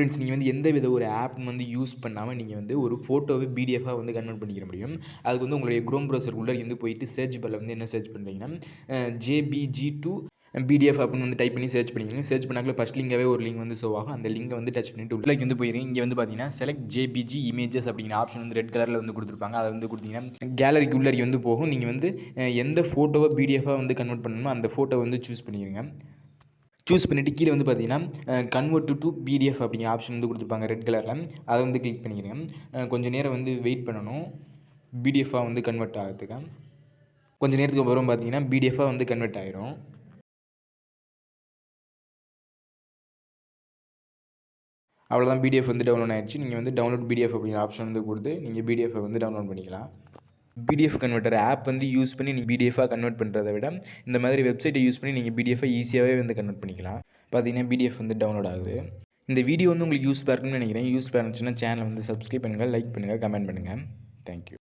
Friends நீங்கள் வந்து எந்த வித ஒரு ஆப் வந்து யூஸ் பண்ணாமல் நீங்கள் வந்து ஒரு ஃபோட்டோவை பிடிஎஃபாக வந்து கன்வெர்ட் பண்ணிக்கிற முடியும். அதுக்கு வந்து உங்களுடைய குரோம் உள்ளே வந்து போயிட்டு சர்ச் பல வந்து என்ன சர்ச் பண்ணுறீங்கன்னா ஜேபிஜி டூ பிடிஎஃப் அப்படின்னு வந்து டைப் பண்ணி சர்ச் பண்ணிக்கோங்க. சர்ச் பண்ணாக்கல ஃபஸ்ட் லிங்காகவே ஒரு லிங்க் வந்து ஷோ ஆகும். அந்த லிங்கை வந்து டச் பண்ணிட்டு உள்ளே வந்து போயிருங்க. இங்கே வந்து பார்த்தீங்கன்னா செலக்ட் ஜேபிஜி இமேஜஸ் அப்படிங்கிற ஆப்ஷன் வந்து ரெட் கலரில் வந்து கொடுத்துருப்பாங்க. அதை வந்து கொடுத்தீங்கன்னா கேலரிக்கு உள்ளே வந்து போகும். நீங்கள் வந்து எந்த ஃபோட்டோவை பிடிஎஃபாக வந்து கன்வெர்ட் பண்ணணுமோ அந்த ஃபோட்டோ வந்து சூஸ் பண்ணிடுங்க சூஸ் பண்ணிவிட்டு கீழே வந்து பார்த்தீங்கன்னா கன்வெர்ட் டு பிடிஎஃப் அப்படிங்கிற ஆப்ஷன் வந்து கொடுத்துருப்பாங்க ரெட் கலரில் அதை வந்து கிளிக் பண்ணிக்கிறேன் கொஞ்சம் நேரம் வந்து வெயிட் பண்ணணும். பிடிஎஃபாக வந்து கன்வெர்ட் ஆகிறதுக்கு. கொஞ்சம் நேரத்துக்கு அப்புறம் பார்த்தீங்கன்னா பிடிஎஃபாக வந்து கன்வெர்ட் ஆகிரும் அவ்வளோதான் பிடிஎஃப் வந்து டவுன்லோட் ஆகிடுச்சு நீங்கள் வந்து டவுன்லோட் பிடிஎஃப் அப்படிங்கிற ஆப்ஷன் வந்து கொடுத்து நீங்கள் பிடிஎஃப் வந்து டவுன்லோட் பண்ணிக்கலாம். பிடிஎஃப் கன்வெர்ட்டர் ஆப் வந்து யூஸ் பண்ணி நீங்கள் பிடிஎஃபாக கன்வெர்ட் பண்ணுறதை விட இந்த மாதிரி வெப்சைட்டை யூஸ் பண்ணி நீங்கள் பிடிஎஃபாக ஈஸியாகவே வந்து கன்வெர்ட் பண்ணிக்கலாம். பார்த்தீங்கன்னா பிடிஎஃப் வந்து டவுன்லோட் ஆகுது. இந்த வீடியோ வந்து உங்களுக்கு யூஸ்ஃபுல்லாக இருக்குன்னு நினைக்கிறேன். யூஸ்ஃபுல்லாக இருந்துச்சுன்னா சேனலை வந்து சப்ஸ்கிரைப் பண்ணுங்கள் லைக் பண்ணுங்கள் கமெண்ட் பண்ணுங்கள் தேங்க்யூ